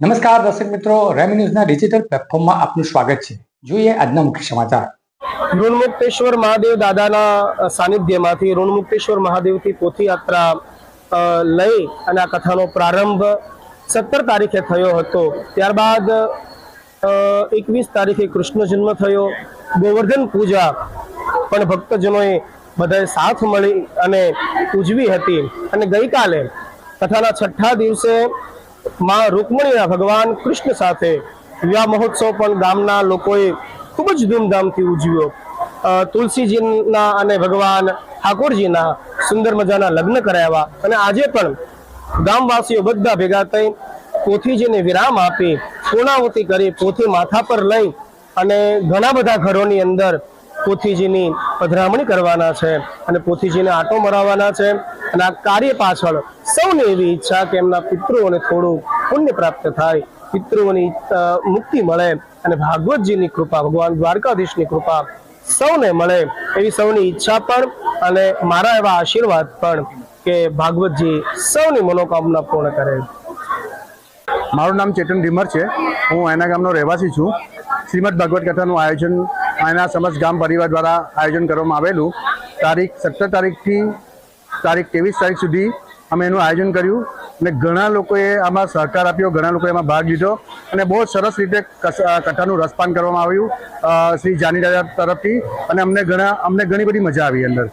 નમસ્કાર દર્શક મિત્રો, રેમી ન્યૂઝના ડિજિટલ પ્લેટફોર્મમાં આપનું સ્વાગત છે. જોઈએ આજના મુખ્ય સમાચાર. ઋણમુક્તેશ્વર મહાદેવ દાદાના સાનિધ્યમાંથી ઋણમુક્તેશ્વર મહાદેવથી પોથીયાત્રા લઈ અને આ કથાનો પ્રારંભ સત્તર તારીખે થયો હતો. ત્યારબાદ એકવીસ તારીખે કૃષ્ણ જન્મ થયો. ગોવર્ધન પૂજા પણ ભક્તજનોએ બધાએ સાથ મળી અને ઉજવી હતી. અને ગઈકાલે કથાના છઠ્ઠા દિવસે માં રૂકમણીના ભગવાન કૃષ્ણ સાથે વિવાહ મહોત્સવ પણ ગામના લોકોએ ખૂબ જ ધૂમધામથી ઉજવ્યો. તુલસીજીના અને ભગવાન ઠાકોરજીના સુંદર મજાના લગ્ન કરાવ્યા અને આજે પણ ગામવાસીઓ બધા ભેગા થઈ પોથીજીને વિરામ આપી પૂર્ણાહુતિ કરી પોથી માથા પર લઈ અને ઘણા બધા ઘરોની અંદર પોથીજીની પધરામણી કરવાના છે અને પોથીજીને આટો મરાવવાના છે અને આ કાર્ય પાછળ સૌની એવી ઈચ્છા કે એમના પિતૃઓને થોડું પુણ્ય પ્રાપ્ત થાય, પિતૃઓની મુક્તિ મળે અને ભાગવતજીની કૃપા, ભગવાન દ્વારકાધીશની કૃપા સૌને મળે એવી સૌની ઈચ્છા પણ અને મારા એવા આશીર્વાદ પણ કે ભાગવતજી સૌની મનોકામના પૂર્ણ કરે. મારું નામ ચેતન ઢીમર છે. હું એના ગામનો રહેવાસી છું. શ્રીમદ ભાગવત કથાનું આયોજન એના સમસ્ત ગામ પરિવાર દ્વારા આયોજન કરવામાં આવેલું. તારીખ, સત્તર તારીખથી તારીખ ત્રેવીસ તારીખ સુધી અમે એનું આયોજન કર્યું અને ઘણા લોકોએ આમાં સહકાર આપ્યો, ઘણા લોકોએ એમાં ભાગ લીધો અને બહુ સરસ રીતે કથાનું રસપાન કરવામાં આવ્યું શ્રી જાની તરફથી અને અમને ઘણા, અમને ઘણી બધી મજા આવી અંદર.